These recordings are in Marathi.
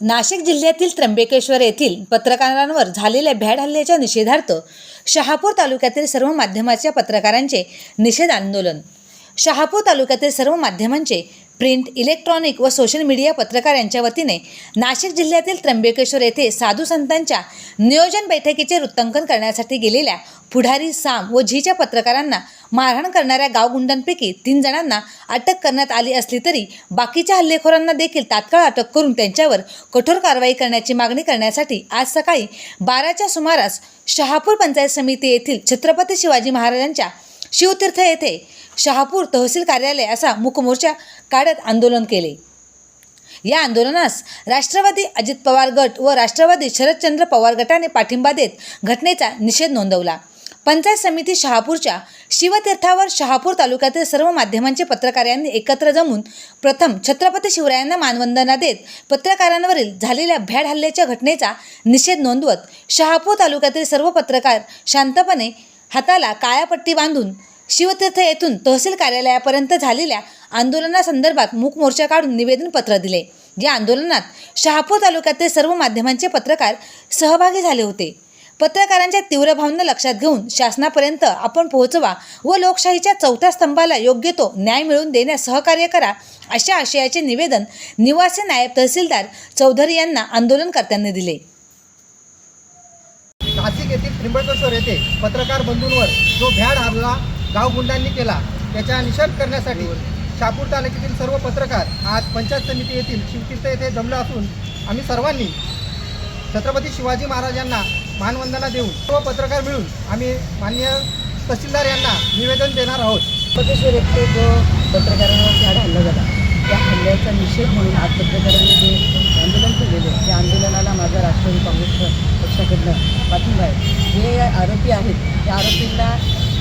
नाशिक जिल्ह्यातील त्र्यंबकेश्वर येथील पत्रकारांवर झालेल्या भ्याड हल्ल्याच्या निषेधार्थ शहापूर तालुक्यातील सर्व माध्यमाच्या पत्रकारांचे निषेध आंदोलन. शहापूर तालुक्यातील सर्व माध्यमांचे प्रिंट इलेक्ट्रॉनिक व सोशल मीडिया पत्रकार यांच्या वतीने नाशिक जिल्ह्यातील त्र्यंबकेश्वर येथे साधू संतांच्या नियोजन बैठकीचे वृत्तांकन करण्यासाठी गेलेल्या पुढारी साम व झीच्या पत्रकारांना मारहाण करणाऱ्या गावगुंडांपैकी तीन जणांना अटक करण्यात आली असली तरी बाकीच्या हल्लेखोरांना देखील तात्काळ अटक करून त्यांच्यावर कठोर कारवाई करण्याची मागणी करण्यासाठी आज सकाळी बाराच्या सुमारास शहापूर पंचायत समिती येथील छत्रपती शिवाजी महाराजांच्या शिवतीर्थ येथे शहापूर तहसील कार्यालय असा मुकमोर्चा काढत आंदोलन केले. या आंदोलनास राष्ट्रवादी अजित पवार गट व राष्ट्रवादी शरदचंद्र पवार गटाने पाठिंबा देत घटनेचा निषेध नोंदवला. पंचायत समिती शहापूरच्या शिवतीर्थावर शहापूर तालुक्यातील सर्व माध्यमांचे पत्रकार यांनी एकत्र जमून प्रथम छत्रपती शिवरायांना मानवंदना देत पत्रकारांवरील झालेल्या भ्याड हल्ल्याच्या घटनेचा निषेध नोंदवत शहापूर तालुक्यातील सर्व पत्रकार शांतपणे हाताला काळ्यापट्टी बांधून शिवतीर्थ येथून तहसील कार्यालयापर्यंत झालेल्या आंदोलनासंदर्भात मूक मोर्चा काढून निवेदन पत्र दिले. या आंदोलनात शहापूर तालुक्यातील सर्व माध्यमांचे पत्रकार सहभागी झाले होते. पत्रकारांच्या तीव्र भावना लक्षात घेऊन शासनापर्यंत आपण पोहोचवा व लोकशाहीच्या चौथ्या स्तंभाला योग्य तो न्याय मिळवून देण्यास सहकार्य करा अशा आशयाचे निवेदन निवासी नायब तहसीलदार चौधरी यांना आंदोलनकर्त्यांनी दिले. नाशिक येथील त्र्यंबकेश्वर येथे पत्रकार बंधूंवर जो भ्याड हल्ला गावगुंडांनी केला त्याचा निषेध करण्यासाठी शापूर तालुक्यातील सर्व पत्रकार आज पंचायत समिती येथील शिवतीर्थ येथे जमलो असून आम्ही सर्वांनी छत्रपती शिवाजी महाराजांना मानवंदना देऊन सर्व पत्रकार मिळून आम्ही मान्य तहसीलदार यांना निवेदन देणार आहोत. पतेश्वर एकटे जो पत्रकारांवर झाड हल्ला झाला. त्या हल्ल्याचा निषेध म्हणून आज पत्रकारांनी जे आंदोलन केलेलं आहे त्या आंदोलनाला माझा राष्ट्रवादी काँग्रेस पक्षाकडनं पाठिंबा आहे. जे आरोपी आहेत त्या आरोपींना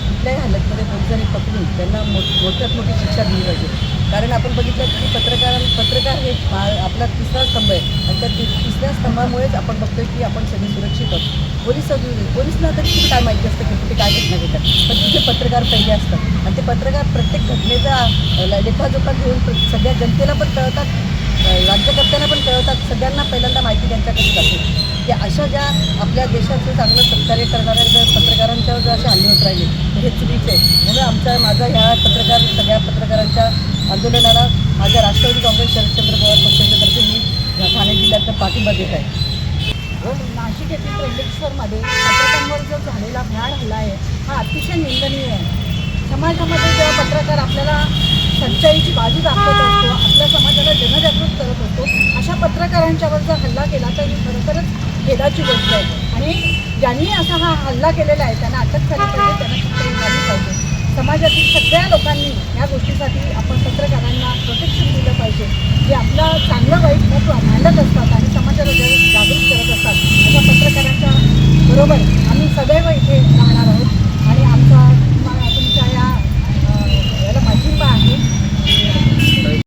कुठल्याही हालतमध्ये कोणतरी पकडून त्यांना मोठ मोठ्यात मोठी शिक्षा दिली पाहिजे. कारण आपण बघितलं की पत्रकार पत्रकार हे आपला तिसरा स्तंभ आहे. आणि त्या तिसऱ्या स्तंभामुळेच आपण बघतोय की आपण सगळे सुरक्षित आहोत. पोलीस पोलिसला तर किती काय माहिती असतं की कुठे काय घटना घेतात पण तिथे पत्रकार पहिले असतात. आणि ते पत्रकार प्रत्येक घटनेचा लेखाजोखा घेऊन प्र- सगळ्या जनतेला पण कळतात राज्यकर्त्यांना पण कळतात सगळ्यांना पहिल्यांदा माहिती त्यांच्याकडे जाते. की अशा ज्या आपल्या देशाचं चांगलं सहकार्य करणाऱ्या जर पत्रकारांच्यावर जर असे हल्ले होत राहिले तर हे चुकीचे आहे म्हणून आमचा माझा ह्या पत्रकार सगळ्या पत्रकारांच्या आंदोलनाला माझ्या राष्ट्रवादी काँग्रेस शरदचंद्र पवार पक्षाच्या तर्फे मी ठाणे जिल्ह्याचा पाठिंबा देत आहे. नाशिक येथील त्र्यंबकेश्वरमध्ये पत्रकारांवर जो झालेला भ्याड हल्ला आहे हा अतिशय निंदनीय आहे. समाजामध्ये जेव्हा पत्रकार आपल्याला सच्चाईची बाजू दाखवत असतो आपल्या समाजाला जनजागृत करत असतो अशा पत्रकारांच्यावर जर हल्ला केला तर ही खरोखरच खेदाची गोष्ट आहे. आणि ज्यांनी असा हा हल्ला केलेला आहे त्यांना अटक झाली पाहिजे त्यांना शिक्षा झाली पाहिजे समाजातील सगळ्या या गोष्टीसाठी आपण पत्रकारांना प्रोटेक्शन दिलं पाहिजे. जे आपलं चांगलं वाईट महत्त्व मांडत असतात आणि समाजाला जर जागृत करत असतात अशा पत्रकारांच्या बरोबर आम्ही सदैव